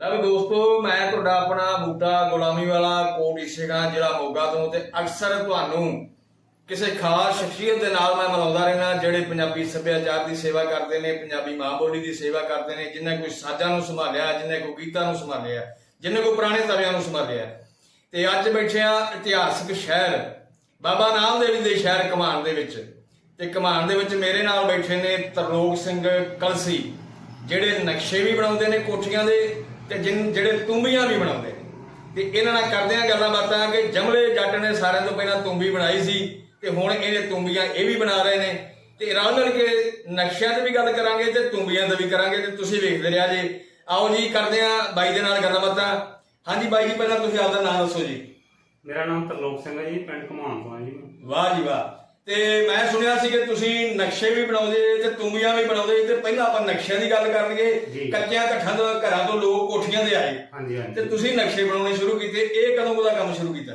ਲੈ ਦੋਸਤੋ, ਮੈਂ ਤੁਹਾਡਾ ਆਪਣਾ ਬੂਟਾ ਗੁਲਾਮੀ ਵਾਲਾ ਕੋਟ ਇਸੇਗਾ ਜਿਹੜਾ ਮੋਗਾ ਤੋਂ ਤੇ ਅਕਸਰ ਤੁਹਾਨੂੰ ਕਿਸੇ ਖਾਸ ਸ਼ਖਸੀਅਤ ਦੇ ਨਾਲ ਮੈਂ ਮਿਲਾਉਂਦਾ ਰਹਿਣਾ ਜਿਹੜੇ ਪੰਜਾਬੀ ਸੱਭਿਆਚਾਰ ਦੀ ਸੇਵਾ ਕਰਦੇ ਨੇ, ਪੰਜਾਬੀ ਮਾਂ ਬੋਲੀ ਦੀ ਸੇਵਾ ਕਰਦੇ ਨੇ ਜਿਨ੍ਹਾਂ ਕੋਈ ਸਾਜ਼ਾਂ ਨੂੰ ਸੰਭਾਲਿਆ ਜਿਨ੍ਹਾਂ ਕੋਈ ਗੀਤਾਂ ਨੂੰ ਸੰਭਾਲਿਆ ਜਿਨ੍ਹਾਂ ਕੋਈ ਪੁਰਾਣੇ ਤਵਿਆਂ ਨੂੰ ਸੰਭਾਲਿਆ। ਤੇ ਅੱਜ ਬੈਠੇ ਆ ਇਤਿਹਾਸਕ ਸ਼ਹਿਰ, ਬਾਬਾ ਨਾਮਦੇਵ ਦੇ ਸ਼ਹਿਰ ਕਮਾਨ ਦੇ ਵਿੱਚ। ਤੇ ਕਮਾਨ ਦੇ ਵਿੱਚ ਮੇਰੇ ਨਾਲ ਬੈਠੇ ਨੇ ਤਰਲੋਕ ਸਿੰਘ ਕਲਸੀ, ਜਿਹੜੇ ਨਕਸ਼ੇ ਵੀ ਬਣਾਉਂਦੇ ਨੇ ਕੋਠੀਆਂ ਦੇ ਤੇ ਜਿਹੜੇ ਤੁੰਬੀਆਂ ਵੀ ਬਣਾਉਂਦੇ ਨੇ। ਤੇ ਇਹਨਾਂ ਨਾਲ ਕਰਦੇ ਆ ਗੱਲਾਂ ਬਾਤਾਂ ਕਿ ਜਮਲੇ ਜੱਟ ਨੇ ਸਾਰਿਆਂ ਤੋਂ ਪਹਿਲਾਂ ਤੁੰਬੀ ਬਣਾਈ ਸੀ ਤੇ ਹੁਣ ਇਹਨੇ ਤੁੰਬੀਆਂ ਇਹ ਵੀ ਬਣਾ ਰਹੇ ਨੇ। ਤੇ ਰਲ ਮਿਲ ਕੇ ਨਕਸ਼ਿਆਂ ਤੇ ਵੀ ਗੱਲ ਕਰਾਂਗੇ ਤੇ ਤੁੰਬੀਆਂ ਤੇ ਵੀ ਕਰਾਂਗੇ ਤੇ ਤੁਸੀਂ ਵੇਖਦੇ ਰਿਹਾ ਜੀ। ਆਓ ਜੀ ਕਰਦੇ ਆ ਬਾਈ ਦੇ ਨਾਲ ਗੱਲਾਂ ਬਾਤਾਂ। ਹਾਂਜੀ ਬਾਈ ਜੀ ਪਹਿਲਾਂ ਤੁਸੀਂ ਆਪਦਾ ਨਾਮ ਦੱਸੋ ਜੀ। ਮੇਰਾ ਨਾਮ ਤਰਲੋਕ ਸਿੰਘ ਹੈ ਜੀ ਪਿੰਡ ਘਮਾਨ ਤੋਂ ਹਾਂ ਜੀ। ਵਾਹ ਜੀ ਵਾਹ। ਤੇ ਮੈਂ ਸੁਣਿਆ ਸੀ ਕਿ ਤੁਸੀਂ ਨਕਸ਼ੇ ਵੀ ਬਣਾਉਂਦੇ ਤੇ ਤੁੰਬੀਆਂ ਵੀ ਬਣਾਉਂਦੇ ਤੇ ਪਹਿਲਾਂ ਆਪਾਂ ਨਕਸ਼ਿਆਂ ਦੀ ਗੱਲ ਕਰਨਗੇ। ਜੀ। ਕੱਚਿਆਂ ਕੱਠਾਂ ਤੋਂ ਘਰਾਂ ਤੋਂ ਲੋਕ ਕੋਠੀਆਂ ਤੇ ਆਏ। ਹਾਂਜੀ ਤੇ ਹਾਂਜੀ ਤੁਸੀਂ ਨਕਸ਼ੇ ਬਣਾਉਣੇ ਸ਼ੁਰੂ ਕੀਤੇ। ਇਹ ਕਦੋਂ ਦਾ ਕੰਮ ਸ਼ੁਰੂ ਕੀਤਾ?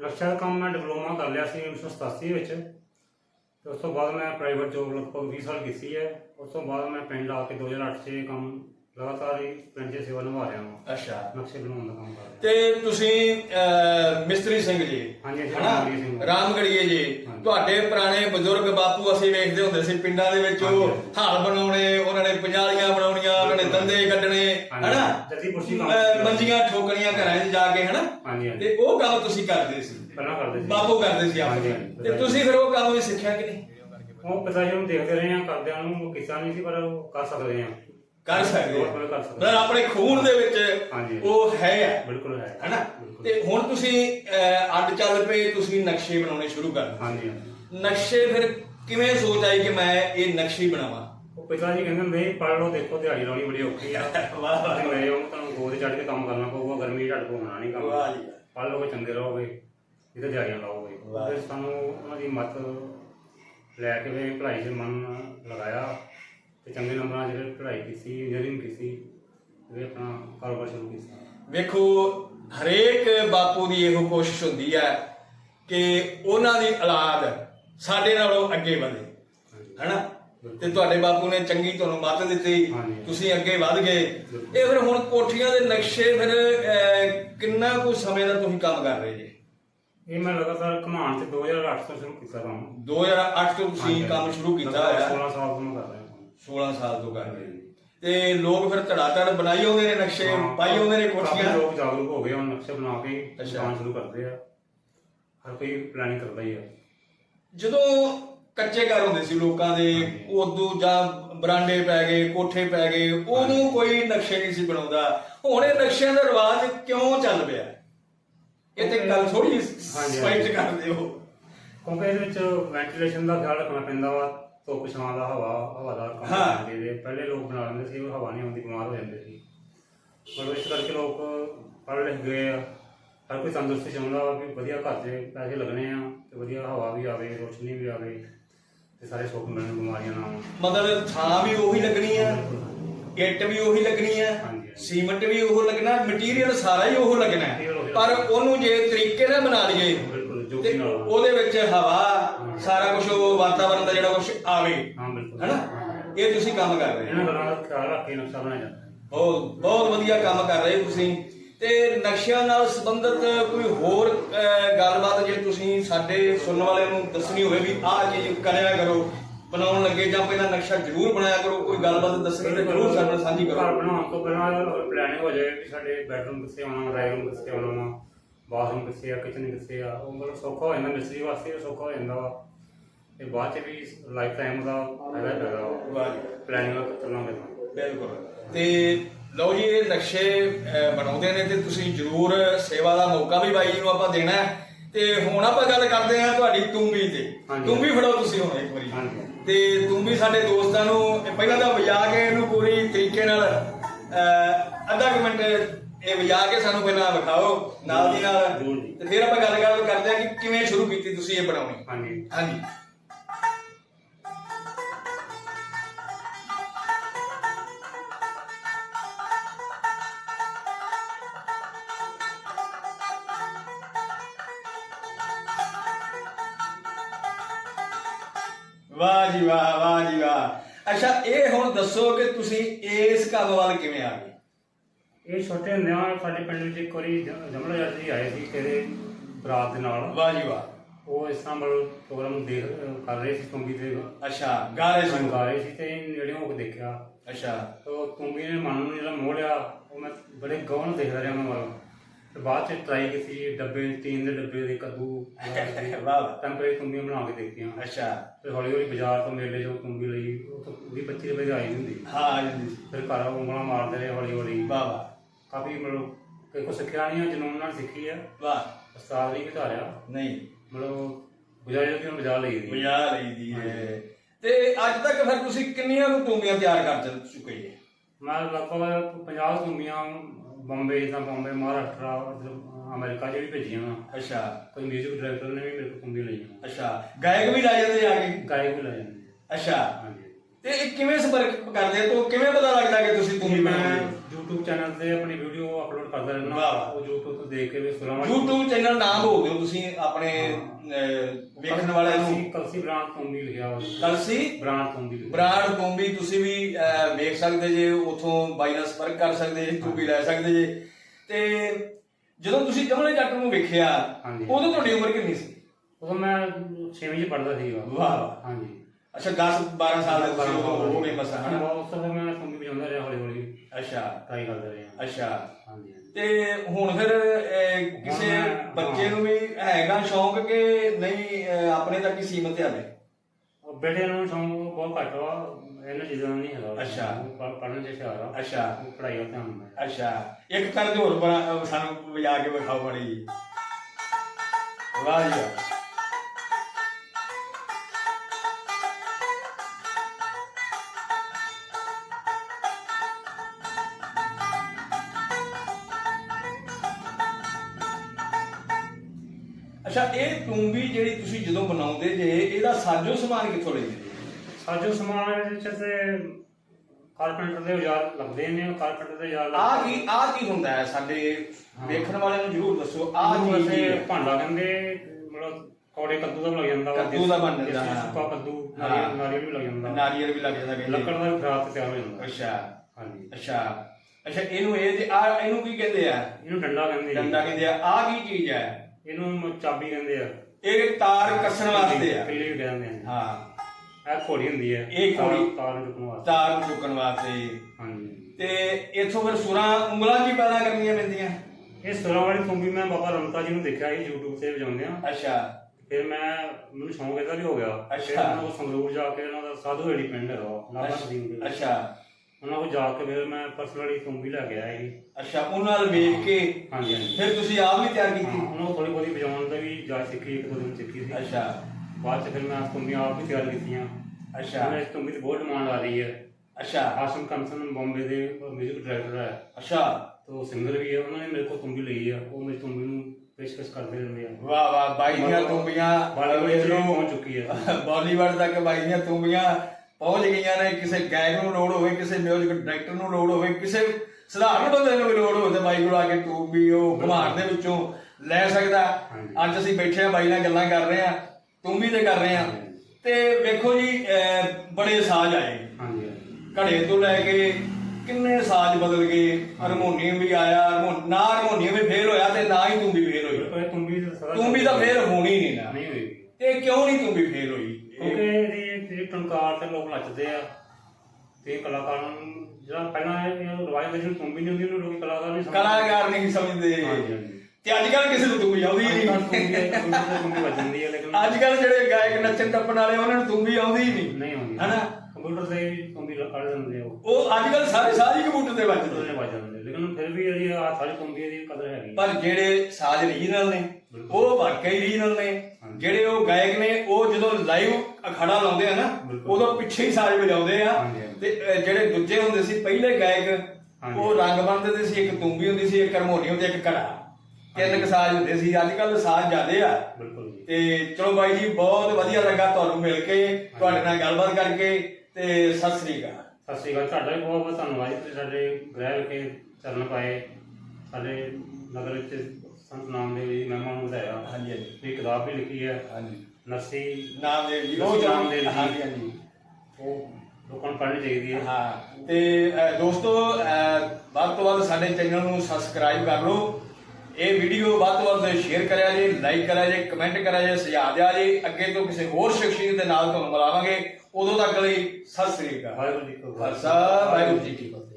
ਰਕਸ਼ਾ ਦਾ ਕੰਮ ਮੈਂ ਡਿਪਲੋਮਾ ਕਰ ਲਿਆ ਸੀ 1987 ਵਿੱਚ। ਤੇ ਉਸ ਤੋਂ ਬਾਅਦ ਮੈਂ ਪ੍ਰਾਈਵੇਟ ਜੋਬ ਲਗਭਗ 20 ਸਾਲ ਕੀਤੀ ਹੈ। ਉਸ ਤੋਂ ਬਾਅਦ ਮੈਂ ਪਿੰਡ ਆ ਕੇ 2008 'ਚ ਇਹ ਕੰਮ ਲਗਾਤਾਰ ਹੀ ਪਿੰਡ 'ਚ ਸੇਵਾ ਨਿਭਾ ਰਿਹਾ ਹਾਂ ਅੱਛਾ ਨਕਸ਼ੇ ਬਣਾਉਣ ਦਾ ਕੰਮ ਕਰ ਰਿਹਾ ਤੇ ਤੁਸੀਂ ਅਹ, ਮਿਸਤਰੀ ਸਿੰਘ ਜੀ ਹਾਂਜੀ, ਅਸੀਂ? ਰਾਮਗੜੀਏ ਸਿੰਘ। ਰਾਮਗੜੀਏ ਜੀ ਹਾਂਜੀ। ਤੁਹਾਡੇ ਪੁਰਾਣੇ ਬਜ਼ੁਰਗ ਬਾਪੂ ਅਸੀਂ ਵੇਖਦੇ ਹੁੰਦੇ ਸੀ ਪਿੰਡਾਂ ਦੇ ਵਿੱਚ ਉਹ ਹਾਂਜੀ। ਹਾਲ ਬਣਾਉਣੇ ਉਹਨਾਂ ਨੇ ਪੰਜਾਲੀਆਂ ਬਣਾਉਣੀਆਂ ਉਹਨਾਂ ਨੇ ਦੰਦੇ ਕੱਢਣੇ ਹਾਂਜੀ। ਹਨਾ ਜੱਦੀ ਪੁਰਸ਼ੀ ਕੰਮ ਅਹ, ਕੀਤਾ। ਮੰਜੀਆਂ ਠੋਕਣੀਆਂ ਘਰਾਂ 'ਚ ਜਾ ਕੇ ਹਨਾ ਹਾਂਜੀ ਹਾਂਜੀ ਤੇ ਉਹ ਕੰਮ ਤੁਸੀਂ ਕਰਦੇ ਸੀ ਪਹਿਲਾਂ ਕਰਦੇ ਸੀ ਬਾਪੂ ਕਰਦੇ ਸੀ ਆਪ ਹਾਂਜੀ, ਹਾਂਜੀ। ਤੇ ਤੁਸੀਂ ਫਿਰ ਉਹ ਕੰਮ ਵੀ ਸਿੱਖਿਆ ਕਿ ਨਹੀਂ ਉਹ ਪਿਤਾ ਜੀ ਨੂੰ ਦੇਖਦੇ ਰਹੇ ਹਾਂ ਕਰਦਿਆਂ ਨੂੰ ਉਹ ਕੀਤਾ ਨਹੀਂ ਸੀ ਪਰ ਉਹ ਕਰ ਸਕਦੇ ਹਾਂ ਕਰ ਸਕਦੇ। ਆਪਣੇ ਕਰ ਸਕਦੇ ਪਰ ਆਪਣੇ ਖੂਨ ਦੇ ਵਿੱਚ। ਉਹ ਹੈ ਆ ਬਿਲਕੁਲ ਹੈ ਹਨਾ ਬਿਲਕੁਲ। ਤੇ ਹੁਣ ਤੁਸੀਂ ਅਹ, ਅੱਡ ਚੱਲ ਪਏ ਤੁਸੀਂ ਨਕਸ਼ੇ ਬਣਾਉਣੇ ਸ਼ੁਰੂ ਕਰ ਦਿੱਤੇ ਹਾਂਜੀ ਹਾਂਜੀ ਨਕਸ਼ੇ ਫਿਰ ਕਿਵੇਂ ਸੋਚ ਆਈ ਕਿ ਮੈਂ ਇਹ ਨਕਸ਼ੇ ਹੀ ਬਣਾਵਾਂ ਉਹ ਪਿਤਾ ਜੀ ਕਹਿੰਦੇ ਹੁੰਦੇ ਸੀ, ਪੜ੍ਹ ਲਓ ਦੇਖੋ ਦਿਹਾੜੀ ਲਾਉਣੀ ਬੜੀ ਔਖੀ ਆ ਵਾਹ ਵਾਹ। ਮੇਰੇ ਉਹ ਤੁਹਾਨੂੰ ਗੋਦ ਚੜ੍ਹ ਕੇ ਕੰਮ ਕਰਨਾ ਪਊਗਾ ਗਰਮੀ ਝੜ ਕੋ ਹੋਣਾ ਨਹੀਂ ਕੰਮ ਵਾਹ ਜੀ। ਪੜ੍ਹ ਲਓਗੇ ਚੰਗੇ ਰਹੋਗੇ ਇਹਦੇ ਦਿਹਾੜੀਆਂ ਲਾਓਗੇ ਵਾਹ। ਫਿਰ ਸਾਨੂੰ ਉਹਨਾਂ ਦੀ ਮਤ ਲੈ ਕੇ ਵੀ ਪੜ੍ਹਾਈ 'ਚ ਮਨ ਲਗਾਇਆ ਤੇ ਚੰਗੇ ਨੰਬਰਾਂ ਫਿਰ ਪੜ੍ਹਾਈ ਕੀਤੀ ਇੰਜੀਨੀਅਰਿੰਗ ਕੀਤੀ ਤੇ ਆਪਣਾ ਕਾਰੋਬਾਰ ਸ਼ੁਰੂ ਕੀਤਾ। ਵੇਖੋ ਹਰੇਕ ਬਾਪੂ ਦੀ ਇਹੋ ਕੋਸ਼ਿਸ਼ ਹੁੰਦੀ ਹੈ ਕਿ ਉਹਨਾਂ ਦੀ ਔਲਾਦ ਸਾਡੇ ਨਾਲੋਂ ਅੱਗੇ ਵਧੇ ਹਨਾ? ਤੇ ਤੁਹਾਡੇ ਬਾਪੂ ਨੇ ਚੰਗੀ ਤੁਹਾਨੂੰ ਮੱਤ ਦਿੱਤੀ। ਤੁਸੀਂ ਅੱਗੇ ਵਧ ਗਏ। ਇਹ ਫਿਰ ਹੁਣ ਕੋਠੀਆਂ ਦੇ ਨਕਸ਼ੇ ਫਿਰ ਕਿੰਨਾ ਕੁ ਸਮੇਂ ਦਾ ਤੁਸੀਂ ਕੰਮ ਕਰ ਰਹੇ ਜੀ? ਇਹ ਮੈਂ ਲਗਾਤਾਰ ਘਮਾਣ ਤੇ 2008 ਤੋਂ ਸ਼ੁਰੂ ਕੀਤਾ ਕੰਮ। 2008 ਤੋਂ ਤੁਸੀਂ। ਕੰਮ ਸ਼ੁਰੂ ਕੀਤਾ ਹੋਇਆ। 16 ਸਾਲ ਤੋਂ ਮੈਂ ਕਰ ਰਿਹਾ। 16 ਸਾਲ ਤੋਂ ਕਰ ਰਹੇ ਜੀ। ਤੇ ਲੋਕ ਫਿਰ ਧੜਾਧੜ ਬਣਾਈ ਆਉਂਦੇ ਨੇ ਨਕਸ਼ੇ ਪਾਈ ਆਉਂਦੇ ਨੇ ਕਾਫੀ ਕੋਠੀਆਂ ਲੋਕ ਜਾਗਰੂਕ ਹੋ ਗਏ ਹੁਣ ਨਕਸ਼ੇ ਬਣਾ ਕੇ ਅੱਛਾ। ਕੰਮ ਸ਼ੁਰੂ ਕਰਦੇ ਆ। ਹਰ ਕੋਈ ਪਲੈਨਿੰਗ ਕਰਦਾ ਹੀ ਆ। ਜਦੋਂ ਕੱਚੇ ਘਰ ਹੁੰਦੇ ਸੀ ਲੋਕਾਂ ਦੇ ਉਦੋਂ ਜਾਂ ਬਰਾਂਡੇ ਪੈ ਗਏ ਕੋਠੇ ਪੈ ਗਏ ਉਦੋਂ ਕੋਈ ਨਕਸ਼ੇ ਨਹੀਂ ਸੀ ਬਣਾਉਂਦਾ। ਹੁਣ ਇਹ ਨਕਸ਼ਿਆਂ ਦਾ ਰਿਵਾਜ ਕਿਉਂ ਚੱਲ ਪਿਆ? ਇਹ ਤੇ ਗੱਲ ਥੋੜੀ ਹਾਂਜੀ, ਸਪਸ਼ਟ ਹਾਂਜੀ। ਕਰ ਦਿਓ ਕਿਉਂਕਿ ਇਹਦੇ ਵਿੱਚ ਵੈਂਟੀਲੇਸ਼ਨ ਦਾ ਖਿਆਲ ਰੱਖਣਾ ਪੈਂਦਾ ਵਾ। ਧੁੱਪ ਛਾਂ ਦਾ ਹਵਾ ਹਵਾਦਾਰ ਕੰਮ ਹਾਂ। ਕਰਦੇ ਦੇ ਪਹਿਲੇ ਲੋਕ ਬਣਾ ਲੈਂਦੇ ਸੀ ਉਹ ਹਵਾ ਨਹੀਂ ਆਉਂਦੀ ਬਿਮਾਰ ਹੋ ਜਾਂਦੇ ਸੀ ਪਰ ਇਸ ਕਰਕੇ ਲੋਕ ਪੜ੍ਹ ਲਿਖ ਗਏ ਆ ਹਰ ਕੋਈ ਤੰਦਰੁਸਤੀ ਚਾਹੁੰਦਾ ਵਾ ਵੀ ਵਧੀਆ ਘਰ 'ਚ ਪੈਸੇ ਲੱਗਣੇ ਆ ਤੇ ਵਧੀਆ ਹਵਾ ਵੀ ਆਵੇ ਰੋਸ਼ਨੀ ਵੀ ਆਵੇ ਤੇ ਸਾਰੇ ਸੁੱਖ ਮਿਲਣ ਬਿਮਾਰੀਆਂ ਨਾ ਆਉਣ ਮਤਲਬ ਥਾਂ ਵੀ ਉਹੀ ਲੱਗਣੀ ਆ ਇੱਟ ਵੀ ਉਹੀ ਲੱਗਣੀ ਆ ਹਾਂਜੀ। ਸੀਮੈਂਟ ਵੀ ਉਹ ਲੱਗਣਾ ਮਟੀਰੀਅਲ ਸਾਰਾ ਹੀ ਉਹ ਲੱਗਣਾ ਹੈ। ਪਰ ਉਹਨੂੰ ਜੇ ਤਰੀਕੇ ਨਾਲ ਬਣਾ ਲਈਏ ਤੇ ਨਾਲ। ਉਹਦੇ ਵਿੱਚ ਹਵਾ ਸਾਰਾ ਕੁਝ ਉਹ ਵਾਤਾਵਰਣ ਦਾ ਜਿਹੜਾ ਕੁਝ ਆਵੇ। ਹਾਂ ਬਿਲਕੁਲ। ਹੈਨਾ? ਇਹ ਤੁਸੀਂ ਕੰਮ ਕਰ ਰਹੇ ਹੋ ਇਹਨਾਂ ਗੱਲਾਂ ਦਾ ਖਿਆਲ ਰੱਖ ਕੇ ਨਕਸ਼ਾ ਬਣਾਇਆ ਜਾਂਦਾ ਹੈ। ਬਹੁਤ ਬਹੁਤ ਵਧੀਆ ਕੰਮ ਕਰ ਰਹੇ ਹੋ ਤੁਸੀਂ। ਤੇ ਨਕਸ਼ਿਆਂ ਨਾਲ ਸੰਬੰਧਿਤ ਕੋਈ ਹੋਰ ਅਹ, ਗੱਲਬਾਤ ਜੇ ਤੁਸੀਂ ਸਾਡੇ ਸੁਣਨ ਵਾਲਿਆਂ ਨੂੰ ਦੱਸਣੀ ਹੋਵੇ ਵੀ ਆਹ ਚੀਜ਼ ਕਰਿਆ ਕਰੋ ਬਣਾਉਣ ਲੱਗੇ ਜਾਂ ਪਹਿਲਾਂ ਨਕਸ਼ਾ ਜ਼ਰੂਰ ਬਣਾਇਆ ਕਰੋ ਕੋਈ ਗੱਲਬਾਤ ਦੱਸਣੀ ਤੇ ਜ਼ਰੂਰ ਸਾਡੇ ਨਾਲ ਸਾਂਝੀ ਘਰ ਕਰੋ ਬਣਾਉਣ ਤੋਂ ਪਹਿਲਾਂ ਪਲੈਨਿੰਗ ਹੋ ਜਾਏ ਕਿ ਸਾਡੇ ਬੈਡਰੂਮ ਕਿੱਥੇ ਆਉਣਾ ਡਰਾਈਵਿੰਗ ਕਿੱਥੇ ਆਉਣਾ ਵਾ। ਬਾਥਰੂਮ ਕਿੱਥੇ ਆ ਕਿਚਨ ਕਿੱਥੇ ਆ ਉਹ ਮਤਲਬ ਸੌਖਾ ਹੋ ਜਾਂਦਾ ਮਿਸਤਰੀ ਵਾਸਤੇ ਵੀ ਸੌਖਾ ਹੋ ਜਾਂਦਾ ਵਾ। ਤੇ ਬਾਅਦ ਚ ਵੀ ਲਾਈਫ ਟਾਈਮ ਦਾ ਫਾਇਦਾ ਹੀ ਫਾਇਦਾ ਵਾ। ਵਾਹ ਜੀ। ਪਲੈਨਿੰਗ ਨਾਲ ਚੱਲਾਂਗੇ ਤਾਂ ਬਿਲਕੁਲ। ਤੇ ਲਓ ਜੀ ਇਹ ਨਕਸ਼ੇ ਅਹ, ਬਣਾਉਂਦੇ ਨੇ ਤੇ ਤੁਸੀਂ ਜ਼ਰੂਰ ਸੇਵਾ ਦਾ ਮੌਕਾ ਵੀ ਬਾਈ ਜੀ ਨੂੰ ਆਪਾਂ ਦੇਣਾ ਹੈ। ਤੇ ਹੁਣ ਆਪਾਂ ਗੱਲ ਕਰਦੇ ਹਾਂ ਤੁਹਾਡੀ ਤੁੰਬੀ ਤੇ। ਹਾਂਜੀ। ਤੁੰਬੀ ਫੜੋ ਤੁਸੀਂ ਹੁਣ ਇੱਕ ਵਾਰੀ। ਹਾਂਜੀ। ਤੇ ਤੁੰਬੀ ਸਾਡੇ ਦੋਸਤਾਂ ਨੂੰ ਇਹ ਪਹਿਲਾਂ ਤਾਂ ਵਜਾ ਕੇ ਇਹਨੂੰ ਪੂਰੀ ਤਰੀਕੇ ਨਾਲ ਅਹ, ਅੱਧਾ ਕੁ ਮਿੰਟ ਇਹ ਵਜਾ ਕੇ ਸਾਨੂੰ ਪਹਿਲਾਂ ਵਿਖਾਓ ਨਾਲ ਦੀ ਨਾਲ। ਤੇ ਫਿਰ ਆਪਾਂ ਗੱਲ ਕਰ ਕਰਦੇ ਹਾਂ ਕਿ ਕਿਵੇਂ ਸ਼ੁਰੂ ਕੀਤੀ ਤੁਸੀਂ ਇਹ ਬਣਾਉਣੀ। ਹਾਂਜੀ। ਹਾਂਜੀ। ਵਾਹ ਜੀ ਵਾਹ ਵਾਹ ਜੀ ਵਾਹ। ਅੱਛਾ ਇਹ ਹੁਣ ਦੱਸੋ ਕਿ ਤੁਸੀਂ ਇਸ ਕੰਮ ਵੱਲ ਕਿਵੇਂ ਆ ਗਏ? ਇਹ ਛੋਟੇ ਹੁੰਦਿਆਂ ਸਾਡੇ ਪਿੰਡ ਵਿੱਚ ਇੱਕ ਵਾਰੀ ਜ- ਜਮਲਾ ਜੀ ਆਏ ਸੀ ਤੇਰੇ ਬਰਾਤ ਦੇ ਨਾਲ। ਵਾਹ ਜੀ ਵਾਹ। ਉਹ ਇਸ ਤਰ੍ਹਾਂ ਮਤਲਬ ਪ੍ਰੋਗਰਾਮ ਦੇਖ ਕਰ ਰਹੇ ਸੀ ਤੁੰਬੀ ਤੇ ਅੱਛਾ ਗਾ ਰਹੇ ਸੀ ਗਾ ਰਹੇ ਸੀ ਤੇ ਨੇੜੇ ਹੋ ਕੇ ਦੇਖਿਆ। ਅੱਛਾ। ਤੋ ਤੁੰਬੀ ਨੇ ਮਨ ਨੂੰ ਜਿਹੜਾ ਮੋਹ ਲਿਆ ਉਹ ਮੈਂ ਬੜੇ ਗੌਰ ਨਾਲ ਦੇਖਦਾ ਰਿਹਾ ਉਹਨਾਂ ਵੱਲ ਤੇ ਬਾਅਦ ਚ ਟਰਾਈ ਕੀਤੀ ਡੱਬੇ ਤੀਨ ਦੇ ਡੱਬੇ ਦੇ ਕੱਦੂ। ਵਾਹ। ਵਾਹ ਟੈਂਪਰੇ ਤੁੰਬੀਆਂ ਬਣਾ ਕੇ ਦੇਖੀਆਂ। ਅੱਛਾ। ਫਿਰ ਹੌਲੀ ਹੌਲੀ ਬਾਜ਼ਾਰ ਤੋਂ ਮੇਲੇ ਚੋਂ ਤੁੰਬੀ ਲਈ ਉਹ ਤਾਂ 20 25 ਰੁਪਏ ਦੀ ਆਈ ਹੁੰਦੀ ਹਾਂ ਆ ਜਾਂਦੀ ਸੀ। ਫਿਰ ਘਰ ਉਂਗਲਾਂ ਮਾਰਦੇ ਰਹੇ ਹੌਲੀ ਹੌਲੀ। ਵਾਹ ਵਾਹ। ਕਾਫੀ ਮਤਲਬ ਕਿ ਕੋ ਸਿੱਖਿਆ ਨਹੀਂ ਹੈ ਜਨੂਨ ਨਾਲ ਸਿੱਖੀ ਹੈ ਵਾਹ। ਉਸਤਾਦ ਨਹੀਂ ਘਟਾਰਿਆ ਨਹੀਂ। ਮਤਲਬ ਗੁਜ਼ਾਰਿਸ਼ ਦੀ ਬਜਾ ਲਈ ਦੀ ਬਜਾ ਲਈ ਦੀ ਹੈ। ਤੇ ਅੱਜ ਤੱਕ ਫਿਰ ਤੁਸੀਂ ਕਿੰਨੀਆਂ ਕੁ ਟੂੰਬੀਆਂ ਤਿਆਰ ਕਰ ਚੁ- ਚੁੱਕੇ ਜੀ? ਮੈਂ ਲਗਭਗ 50 ਤੁੰਬੀਆਂ ਬੰਬੇ ਜਾਂ ਬੰਬੇ ਮਹਾਰਾਸ਼ਟਰ ਇੱਧਰ ਅਮਰੀਕਾ 'ਚ ਵੀ ਭੇਜੀਆਂ ਵਾਂ। ਅੱਛਾ। ਕੋਈ ਮਿਊਜ਼ਿਕ ਡਾਇਰੈਕਟਰ ਨੇ ਵੀ ਮੇਰੇ ਕੋਲ ਤੁੰਬੀ ਲਈਆਂ ਅੱਛਾ। ਗਾਇਕ ਵੀ ਲਾ ਜਾਂਦੇ ਆ ਕੇ? ਗਾਇਕ ਵੀ ਲੈ ਜਾਂਦੇ ਆ। ਅੱਛਾ। ਹਾਂਜੀ। ਤੇ ਇਹ ਕਿਵੇਂ ਸੰਪਰਕ ਕਰਦੇ ਤੋਂ ਕਿਵੇਂ ਪਤਾ ਲੱਗਦਾ ਕਿ ਤੁਸੀਂ ਤੁੰਬੀ ਮੈਂ ਬਣਾਉਂਦੇ ਹੋ? YouTube ਚੈਨਲ ਤੇ ਆਪਣੀ ਵੀਡੀਓ ਅਪਲੋਡ ਕਰਦਾ ਵਾਹ, ਵਾਹ। ਉਹ YouTube ਤੋਂ ਦੇਖ ਕੇ ਵੀ ਸੁਰਾਂ ਵਾਲੀ YouTube ਚੈਨਲ ਨਾਮ ਬੋਲ ਦਿਓ ਤੁਸੀਂ ਆਪਣੇ ਅਹ, ਵੇਖਣ ਵਾਲਿਆਂ ਨੂੰ। ਕਲਸੀ- ਬ੍ਰਾਂਡ ਤੁੰਬੀ ਲਿਖਿਆ ਹੋਇਆ। ਕਲਸੀ ਬ੍ਰਾਂਡ ਲਿਖਿਆ। ਬ੍ਰਾਂਡ ਟੂੰਬੀ ਤੁਸੀਂ ਵੀ ਅਹ, ਵੇਖ ਸਕਦੇ ਜੇ ਉਥੋਂ ਬਾਈ ਨਾਲ ਸੰਪਰਕ ਕਰ ਸਕਦੇ ਜੇ ਟੂੰਬੀ ਲੈ ਸਕਦੇ ਜੇ। ਤੇ ਜਦੋਂ ਤੁਸੀਂ ਜਮਲੇ ਜੱਟ ਨੂੰ ਵੇਖਿਆ ਹਾਂਜੀ। ਉਦੋਂ ਤੁਹਾਡੀ ਉਮਰ ਕਿੰਨੀ ਸੀ? ਉਦੋਂ ਮੈਂ 6ਵੀਂ ਚ ਪੜਦਾ ਸੀਗਾ। ਵਾਹ। ਹਾਂਜੀ। ਅੱਛਾ 10 12 ਸਾਲ ਦੇ ਤੁਸੀਂ ਉਦੋਂ ਹੋ ਗਏ ਮਸਾ ਹਨਾ? ਹਾਂ ਉਸ ਤੋਂ ਬਾਅਦ ਮੈਂ ਤੁੰਬੀ ਵਜਾਉਂਦਾ ਰਿਹਾ ਹੌਲੀ ਹੌਲੀ ਅੱਛਾ। ਟਰਾਈ ਕਰਦਾ ਰਿਹਾ ਅੱਛਾ। ਹਾਂਜੀ ਹਾਂਜੀ। ਤੇ ਹੁਣ ਫਿਰ ਅਹ, ਕਿਸੇ ਮੈਂ- ਬੱਚੇ ਨੂੰ ਵੀ ਹੈਗਾ ਸ਼ੌਂਕ ਕਿ ਨਹੀਂ ਅਹ, ਆਪਣੇ ਤੱਕ ਹੀ ਸੀਮਤ ਹੈ ਉਹ ਬੇਟੇ ਨੂੰ ਸ਼ੌਂਕ ਬਹੁਤ ਘੱਟ ਵਾ। ਇਹਨਾਂ ਚੀਜ਼ਾਂ ਦਾ ਨਹੀਂ ਹੈਗਾ। ਅੱਛਾ। ਪੜਨ ਚ ਹੁਸ਼ਿਆਰ ਆ। ਅੱਛਾ। ਉਹ ਪੜ੍ਹਾਈ ਵੱਲ ਧਿਆਨ ਦਿੰਦਾ ਹੈ। ਅੱਛਾ। ਇੱਕ ਕਰ ਹੋਰ ਬਣਾ- ਅਹ, ਸਾਨੂੰ ਵਜਾ ਕੇ ਵਿਖਾਓ ਬੜੀ ਜੀ ਵਾਹ ਜੀ ਵਾਹ। ਟੂੰਬੀ ਜਿਹੜੀ ਤੁਸੀਂ ਜਦੋਂ ਬਣਾਉਂਦੇ ਜੇ ਇਹਦਾ ਸਾਜੋ ਸਮਾਨ ਕਿੱਥੋਂ ਲੈਂਦੇ ਜੇ? ਸਾਜੋ ਸਮਾਨ ਵਿੱਚ ਤੇ ਕਾਰਪੈਂਟਰ ਦੇ ਔਜ਼ਾਰ ਲੱਗਦੇ ਨੇ ਕਾਰਪੈਂਟਰ ਦੇ ਔਜ਼ਾਰ ਆ ਕੀ ਆ ਕੀ ਹੁੰਦਾ ਹੈ ਸਾਡੇ ਵੇਖਣ ਵਾਲਿਆਂ ਨੂੰ ਜਰੂਰ ਦੱਸੋ ਆ ਕੀ ਵੈਸੇ ਭਾਂਡਾ ਕਹਿੰਦੇ ਮਤਲਬ ਕੌੜੇ ਕੱਦੂ ਦਾ ਵੀ ਲੱਗ ਜਾਂਦਾ ਵਾ, ਕੱਦੂ ਦਾ ਬਣ ਜਾਂਦਾ, ਹਾਂ। ਸੁੱਕਾ ਕੱਦੂ। ਨਾਰੀਅਲ ਨਾਰੀਅਲ ਵੀ ਲੱਗ ਜਾਂਦਾ। ਨਾਰੀਅਲ ਵੀ ਲੱਗ ਜਾਂਦਾ ਕਹਿੰਦੇ। ਲੱਕੜ ਦਾ ਵੀ ਤਿਆਰ ਹੋ ਜਾਂਦਾ। ਅੱਛਾ। ਹਾਂਜੀ ਅੱਛਾ। ਅੱਛਾ ਇਹਨੂੰ ਇਹ ਤੇ ਆ ਇਹਨੂੰ ਕੀ ਕਹਿੰਦੇ ਆ? ਇਹਨੂੰ ਡੰਡਾ ਕਹਿੰਦੇ। ਡੰਡਾ ਕਹਿੰਦੇ ਆ। ਆ ਕੀ ਚੀਜ਼ ਹੈ? ਇਹਨੂੰ ਚਾਬੀ ਕਹਿੰਦੇ ਆ। ਇਹ ਤਾਰ ਕੱਸਣ ਵਾਸਤੇ ਆ। ਕਿੱਲੀ ਵੀ ਕਹਿੰਦੇ ਆ। ਹਾਂ। ਇਹ ਘੋੜੀ ਹੁੰਦੀ ਹੈ ਇਹ ਘੋੜੀ- ਤਾਰ ਨੂੰ ਚੁੱਕਣ ਵਾਸਤੇ। ਤਾਰ ਨੂੰ ਚੁੱਕਣ ਵਾਸਤੇ। ਹਾਂਜੀ। ਤੇ ਇਥੋਂ ਫਿਰ ਸੁਰਾਂ ਉਂਗਲਾਂ ਹੀ ਪੈਦਾ ਕਰਨੀਆਂ ਪੈਂਦੀਆਂ? ਇਹ ਸੁਰਾਂ ਵਾਲੀ ਤੁੰਬੀ ਮੈਂ ਬਾਬਾ ਰਮਤਾ ਜੀ ਨੂੰ ਦੇਖਿਆ ਸੀ YouTube ਤੇ ਵਜਾਉਂਦੇ ਆ। ਅੱਛਾ। ਫਿਰ ਮੈਂ ਮੈਨੂੰ ਸ਼ੌਂਕ ਇਹਦਾ ਵੀ ਹੋ ਗਿਆ। ਅੱਛਾ। ਮੈਂ ਉਹ ਸੰਗਰੂਰ ਜਾ ਕੇ ਉਹਨਾਂ ਦਾ ਸਾਧੂ ਏਡੀ ਪਿੰਡ ਹੈਗਾ ਉਹ, ਵਿੱਚ। ਅੱਛਾ। ਉਹਨਾਂ ਕੋਲ ਜਾ ਕੇ ਫਿਰ ਮੈਂ ਪਰਸਨਲੀ ਤੁੰਬੀ ਲੈ ਕੇ ਆਇਆ ਸੀ। ਅੱਛਾ ਉਹਨਾਂ ਨਾਲ ਵੇਖ ਕੇ ਹਾਂਜੀ ਹਾਂਜੀ। ਫਿਰ ਤੁਸੀਂ ਆਪ ਵੀ ਤਿਆਰ ਕੀਤੀ? ਹਾਂ, ਉਹਨਾਂ ਨੂੰ ਥੋੜੀ ਬਹੁਤੀ ਵਜਾਉਣ ਦਾ ਵੀ ਜਾਚ ਸਿੱਖੀ ਇੱਕ ਦੋ ਦਿਨ ਸਿੱਖੀ ਸੀ। ਅੱਛਾ। ਬਾਅਦ ਚ ਫਿਰ ਮੈਂ ਤੁੰਬੀਆਂ ਆਪ ਵੀ ਤਿਆਰ ਕੀਤੀਆਂ। ਅੱਛਾ। ਮੈਂ ਇਸ ਤੁੰਬੀ ਤੇ ਬਹੁਤ ਡਿਮਾਂਡ ਆ ਰਹੀ ਹੈ। ਅੱਛਾ। ਆਸ਼ਮ ਕੰਸਨ ਬੰਬੇ ਦੇ 뮤직 ਡਾਇਰੈਕਟਰ ਹੈ। ਅੱਛਾ। ਤੋ ਸਿੰਗਰ ਵੀ ਹੈ। ਉਹਨਾਂ ਨੇ ਮੇਰੇ ਕੋਲ ਤੁੰਬੀ ਲਈ ਆ। ਉਹ ਮੇਰੀ ਤੁੰਬੀ ਨੂੰ ਪੇਸ਼ਕਸ਼ ਕਰਦੇ ਰਹਿੰਦੇ ਆ। ਵਾਹ ਵਾਹ ਬਾਈ ਦੀਆਂ ਤੁੰਬੀਆਂ ਬਾਲੀਵੁੱਡ ਵਿੱਚ ਵੀ ਪਹੁੰਚ ਚੁੱਕੀ ਹੈ। ਬਾਲੀਵੁੱਡ ਤੱਕ ਬਾਈ ਦੀਆਂ ਤੁੰਬੀਆਂ ਪਹੁੰਚ ਗਈਆਂ ਨੇ ਕਿਸੇ ਗਾਇਕ ਨੂੰ ਲੋੜ ਹੋਵੇ ਕਿਸੇ ਮਿਊਜ਼ਿਕ ਡਾਇਰੈਕਟਰ ਨੂੰ ਲੋੜ ਹੋਵੇ ਕਿਸੇ ਸਧਾਰਨ ਬੰਦੇ ਨੂੰ ਵੀ ਲੋੜ ਹੋਵੇ ਤੇ ਬਾਈ ਕੋਲ ਆ ਕੇ ਤੁੰਬੀ ਉਹ ਘਮਾਣ ਦੇ ਵਿੱਚੋਂ ਲੈ ਸਕਦਾ। ਅੱਜ ਅਸੀਂ ਬੈਠੇ ਆ ਬਾਈ ਨਾਲ ਗੱਲਾਂ ਕਰ ਰਹੇ ਆ ਤੁੰਬੀ ਤੇ ਕਰ ਰਹੇ ਆ ਤੇ ਵੇਖੋ ਜੀ ਬੜੇ ਸਾਜ਼ ਆਏ। ਹਾਂਜੀ ਘੜੇ ਤੋਂ ਲੈ ਕੇ ਕਿੰਨੇ ਸਾਜ਼ ਬਦਲ ਗਏ। ਹਾਰਮੋਨੀਅਮ ਵੀ ਆਇਆ ਨਾ ਹਾਰਮੋਨੀਅਮ ਵੀ ਫੇਲ ਹੋਇਆ ਤੇ ਨਾ ਹੀ ਤੁੰਬੀ ਫੇਲ ਹੋਈ। ਤਾਂ ਤੁੰਬੀ ਤਾਂ ਫੇਲ ਹੋਣੀ ਨਹੀਂ ਨਾ। ਨਹੀਂ ਹੋਈ। ਤੇ ਕਿਉਂ ਨਹੀਂ ਤੁੰਬੀ ਫੇਲ ਹੋਈ? ਟੰਕਾਰ ਤੇ ਲੋਕ ਨੱਚਦੇ ਆ। ਤੇ ਕਲਾਕਾਰ ਨੂੰ ਜਿਹੜਾ ਪਹਿਲਾਂ ਇਹ ਰਵਾਇਤ ਵਿੱਚ ਤੁੰਬੀ ਨਹੀਂ ਹੁੰਦੀ ਉਹਨੂੰ ਲੋਕ ਕਲਾਕਾਰ ਨਹੀਂ ਸਮਝਦੇ ਕਲਾਕਾਰ ਨਹੀਂ ਸਮਝਦੇ। ਹਾਂਜੀ ਹਾਂਜੀ। ਤੇ ਅੱਜ ਕੱਲ ਕਿਸੇ ਨੂੰ ਤੁੰਬੀ ਆਉਂਦੀ ਹੀ ਨਹੀਂ ਹੈ, ਤੁੰਬੀ ਤੇ ਤੁੰਬੀ ਵੱਜਦੀ ਹੈ ਲੇਕਿਨ ਅੱਜ ਕੱਲ ਜਿਹੜੇ ਗਾਇਕ ਨੱਚਣ ਟੱਪਣ ਵਾਲੇ ਉਹਨਾਂ ਨੂੰ ਤੁੰਬੀ ਆਉਂਦੀ ਹੀ ਨਹੀਂ। ਨਹੀਂ ਆਉਂਦੀ। ਹਨਾ? ਕੰਪਿਊਟਰ ਤੇ ਵੀ ਤੁੰਬੀ ਕੱਢ ਦਿੰਦੇ ਆ ਉਹ। ਉਹ ਅੱਜ ਕੱਲ ਸਾਰੇ ਸਾਜ਼ ਹੀ ਕੰਪਿਊਟਰ ਤੇ ਵੱਜਦੇ। ਨੇ ਵੱਜ ਜਾਂਦੇ ਲੇਕਿਨ ਫਿਰ ਵੀ ਜਿਹੜੀ ਆ ਸਾਰੀ ਤੁੰਬੀ ਦੀ ਕਦਰ ਹੈਗੀ ਪਰ ਜਿਹੜੇ ਸਾਜ਼ ਰੀਜਨਲ ਨੇ ਉਹ ਵਾਕਈ ਰੀਜਨਲ ਨੇ। ਜਿਹੜੇ ਉਹ ਗਾਇਕ ਨੇ ਉਹ ਜਦੋਂ ਲਾਈਵ ਅਖਾੜਾ ਲਾਉਂਦੇ ਆ ਨਾ। ਉਦੋਂ ਪਿੱਛੇ ਹੀ ਸਾਜ਼ ਵਜਾਉਂਦੇ ਆ। ਤੇ ਜਿਹੜੇ ਦੂਜੇ ਹੁੰਦੇ ਸੀ ਪਹਿਲੇ ਗਾਇਕ। ਉਹ ਰੰਗ ਬੰਨਦੇ ਸੀ ਇੱਕ ਤੁੰਬੀ ਹੁੰਦੀ ਸੀ ਇੱਕ ਹਾਰਮੋਨੀਅਮ ਤੇ ਇੱਕ ਘੜਾ। ਤਿੰਨ ਕੁ ਸਾਜ਼ ਹੁੰਦੇ ਸੀ ਅੱਜ ਕੱਲ ਸਾਜ਼ ਜ਼ਿਆਦੇ ਆ। ਤੇ ਚਲੋ ਬਾਈ ਜੀ ਬਹੁਤ ਵਧੀਆ ਲੱਗਾ ਤੁਹਾਨੂੰ ਮਿਲ ਕੇ ਤੁਹਾਡੇ ਨਾਲ ਗੱਲਬਾਤ ਕਰਕੇ ਤੇ ਸਤਿ ਸ੍ਰੀ ਅਕਾਲ। ਸਤਿ ਸ਼੍ਰੀ ਅਕਾਲ। ਤੁਹਾਡਾ ਵੀ ਬਹੁਤ ਬਹੁਤ ਧੰਨਵਾਦ ਜੀ ਸਾਡੇ ਗ੍ਰਹਿ ਵਿਖੇ ਚਰਨ ਪਾਏ ਸਾਡੇ ਨਗਰ ਵਿੱਚ ਸੰਤ ਨਾਮਦੇਵ ਜੀ ਮਹਿਮਾਨ ਨੂੰ ਵਧਾਇਆ। ਹਾਂਜੀ ਹਾਂਜੀ। ਵੀ ਕਿਤਾਬ ਵੀ ਲਿਖੀ ਹੈ। ਹਾਂਜੀ। ਨਰਸੀ ਨਾਮਦੇਵ ਜੀ ਉਹ ਨਾਮਦੇਵ ਜੀ। ਹਾਂਜੀ ਹਾਂਜੀ। ਉਹ ਲੋਕਾਂ ਨੂੰ ਪੜ੍ਹਨੀ ਚਾਹੀਦੀ ਹੈ। ਹਾਂ ਤੇ ਦੋਸਤੋ ਵੱਧ ਤੋਂ ਵੱਧ ਸਾਡੇ ਚੈਨਲ ਨੂੰ ਸਬਸਕ੍ਰਾਈਬ ਕਰ ਲਓ। ਇਹ ਵੀਡੀਓ ਵੱਧ ਤੋਂ ਵੱਧ ਸ਼ੇਅਰ ਕਰਿਆ ਜੀ ਲਾਈਕ ਕਰਿਆ ਜੀ ਕਮੈਂਟ ਕਰਿਆ ਜੀ ਸੁਝਾਅ ਦਿਆ ਜੀ। ਅੱਗੇ ਤੋਂ ਕਿਸੇ ਹੋਰ ਸ਼ਖਸੀਅਤ ਦੇ ਨਾਲ ਤੁਹਾਨੂੰ ਮਿਲਾਵਾਂਗੇ। ਉਦੋਂ ਤੱਕ ਲਈ ਸਤਿ ਸ੍ਰੀ ਅਕਾਲ। ਵਾਹਿਗੁਰੂ ਜੀ ਕਾ ਖਾਲਸਾ ਵਾਹਿਗੁਰੂ ਜੀ ਕੀ ਫਤਿਹ।